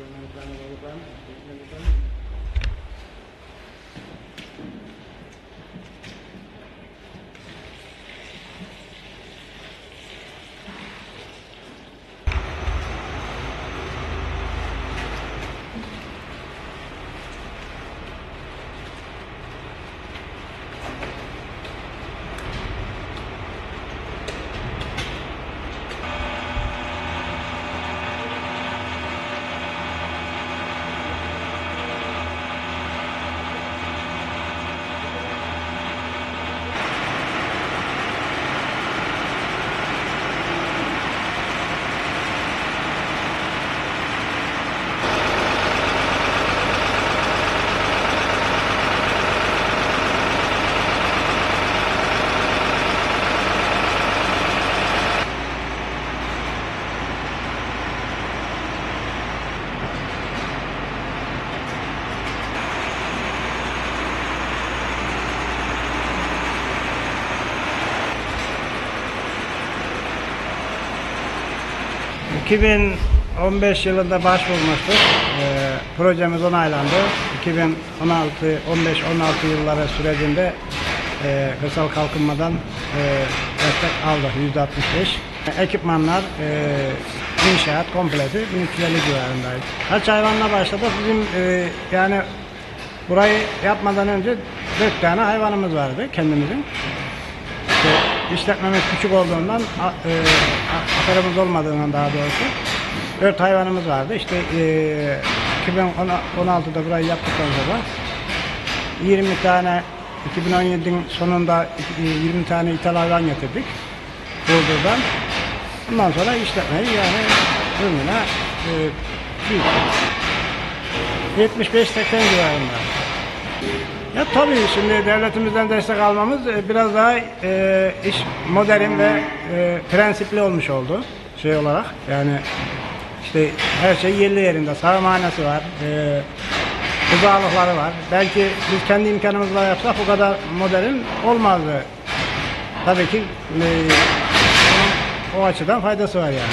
pelan pelan pelan pelan 2015 yılında başvurmuştuk. Ee, projemiz onaylandı. 2016, 15, 16 yılları sürecinde e, kırsal kalkınmadan e, destek aldık yüzde 65. Ekipmanlar, e, inşaat komplesi 1350 civarındaydı. Kaç hayvanla başladık? Bizim e, yani burayı yapmadan önce 4 tane hayvanımız vardı kendimizin. İşletmemiz küçük olduğundan, e, a- ahırımız olmadığından daha doğrusu dört hayvanımız vardı. İşte e, 2016'da burayı yaptıktan sonra 20 tane 2017'nin sonunda e, 20 tane ithal hayvan getirdik Burdur'dan. Ondan sonra işletmeyi yani ürününe e, büyüttük. 75-80 civarında. Ya tabii şimdi devletimizden destek almamız e, biraz daha e, iş modern ve e, prensipli olmuş oldu şey olarak. Yani işte her şey yerli yerinde. Sağımhanesi var. E, Rızalıkları var. Belki biz kendi imkanımızla yapsak bu kadar modern olmazdı. Tabii ki e, o açıdan faydası var yani.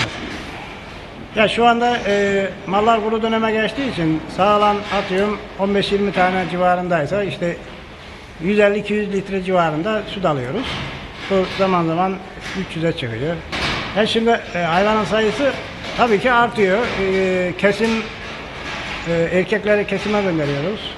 Ya şu anda e, mallar kuru döneme geçtiği için sağlam atıyorum 15-20 tane civarındaysa işte 150-200 litre civarında süt alıyoruz. Bu zaman zaman 300'e çıkıyor. Ya şimdi e, hayvanın sayısı tabii ki artıyor. E, kesim e, erkekleri kesime gönderiyoruz.